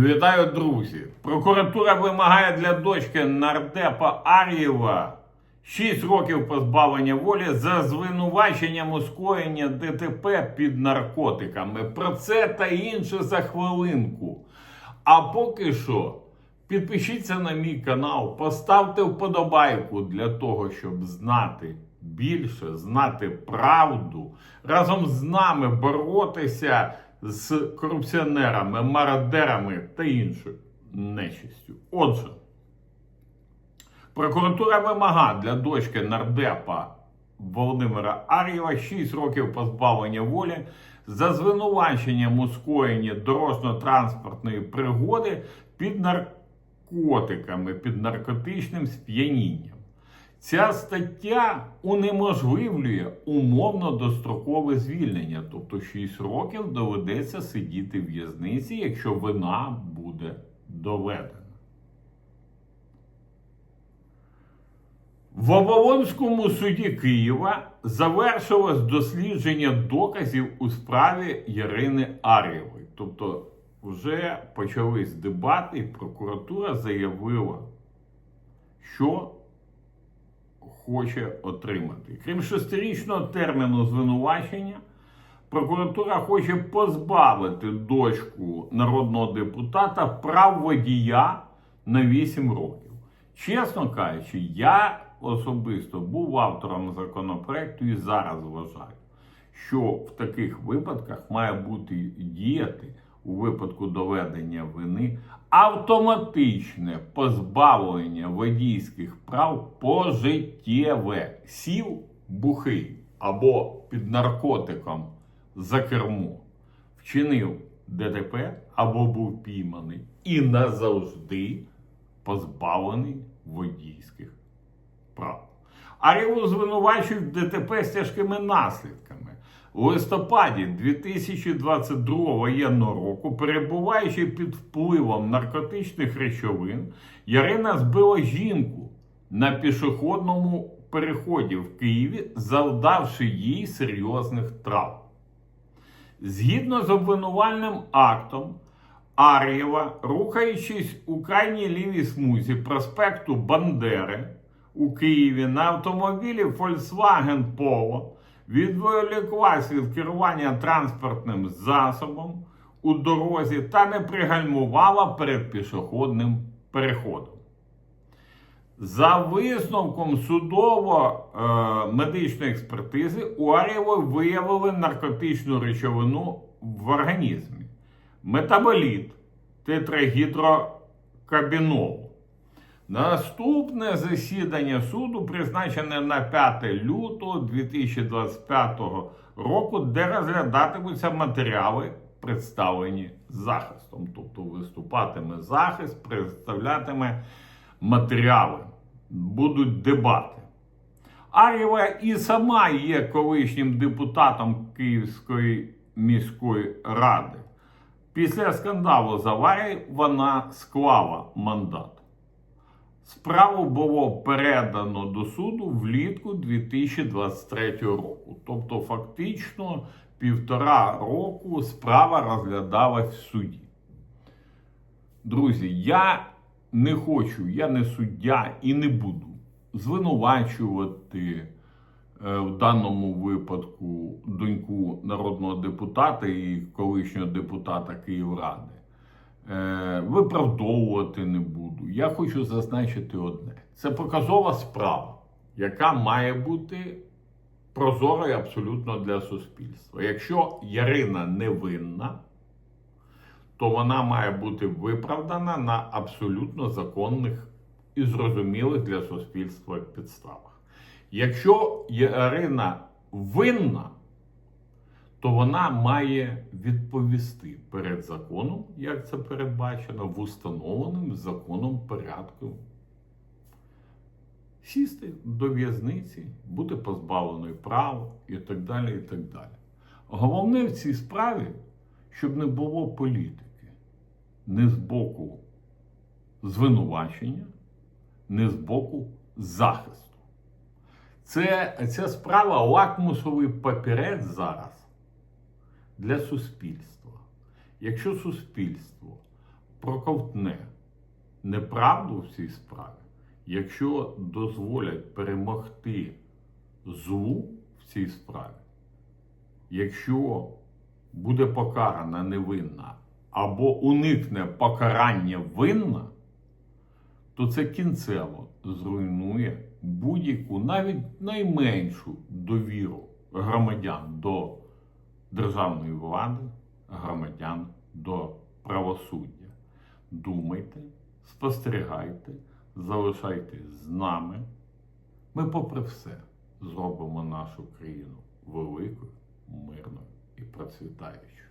Вітаю, друзі! Прокуратура вимагає для дочки нардепа Ар'єва 6 років позбавлення волі за звинуваченням у скоєння ДТП під наркотиками. Про це та інше за хвилинку. А поки що, підпишіться на мій канал, поставте вподобайку для того, щоб знати більше, знати правду, разом з нами боротися з корупціонерами, мародерами та іншою нечистю. Отже, прокуратура вимагає для дочки нардепа Володимира Ар'єва 6 років позбавлення волі за звинуваченням у скоєнні дорожньо-транспортної пригоди під наркотиками, під наркотичним сп'янінням. Ця стаття унеможливлює умовно дострокове звільнення, тобто 6 років доведеться сидіти в в'язниці, якщо вина буде доведена. В Оболонському суді Києва завершилось дослідження доказів у справі Ярини Ар'євої. Тобто вже почались дебати, і прокуратура заявила, що хоче отримати. Крім шестирічного терміну звинувачення, прокуратура хоче позбавити дочку народного депутата прав водія на 8 років. Чесно кажучи, я особисто був автором законопроекту і зараз вважаю, що в таких випадках має бути діяти у випадку доведення вини автоматичне позбавлення водійських прав пожиттєве. Сів бухий або під наркотиком за кермо, вчинив ДТП або був пійманий і назавжди позбавлений водійських прав. Арєву звинувачують в ДТП з тяжкими наслідками. У листопаді 2022 воєнного року, перебуваючи під впливом наркотичних речовин, Ярина збила жінку на пішохідному переході в Києві, завдавши їй серйозних травм. Згідно з обвинувальним актом, Ар'єва, рухаючись у крайній лівій смузі проспекту Бандери у Києві на автомобілі Volkswagen Polo, відволіклась від керування транспортним засобом у дорозі та не пригальмувала перед пішохідним переходом. За висновком судово-медичної експертизи у Арєвої виявили наркотичну речовину в організмі метаболіт тетрагідрокабінолу. Наступне засідання суду призначене на 5 лютого 2025 року, де розглядатимуться матеріали, представлені захистом. Тобто виступатиме захист, представлятиме матеріали, будуть дебати. Арєва і сама є колишнім депутатом Київської міської ради. Після скандалу з аварії вона склала мандат. Справу було передано до суду влітку 2023 року. Тобто, фактично, півтора року справа розглядалась в суді. Друзі, я не хочу, я не суддя і не буду звинувачувати е, в даному випадку доньку народного депутата і колишнього депутата Київради. Е, виправдовувати не буду. Я хочу зазначити одне: це показова справа, яка має бути прозорою абсолютно для суспільства. Якщо Ярина невинна, то вона має бути виправдана на абсолютно законних і зрозумілих для суспільства підставах. Якщо Ярина винна, то вона має відповісти перед законом, як це передбачено, в установленим законом порядку. Сісти до в'язниці, бути позбавленою прав і так далі. і так далі. Головне в цій справі, щоб не було політики не з боку звинувачення, не з боку захисту. Це, Ця справа лакмусовий папірець зараз для суспільства. Якщо суспільство проковтне неправду в цій справі, якщо дозволять перемогти злу в цій справі, якщо буде покарана невинна або уникне покарання винна, то це кінцево зруйнує будь-яку, навіть найменшу довіру громадян до державної влади, громадян до правосуддя. Думайте, спостерігайте, залишайтесь з нами. Ми, попри все, зробимо нашу країну великою, мирною і процвітаючою.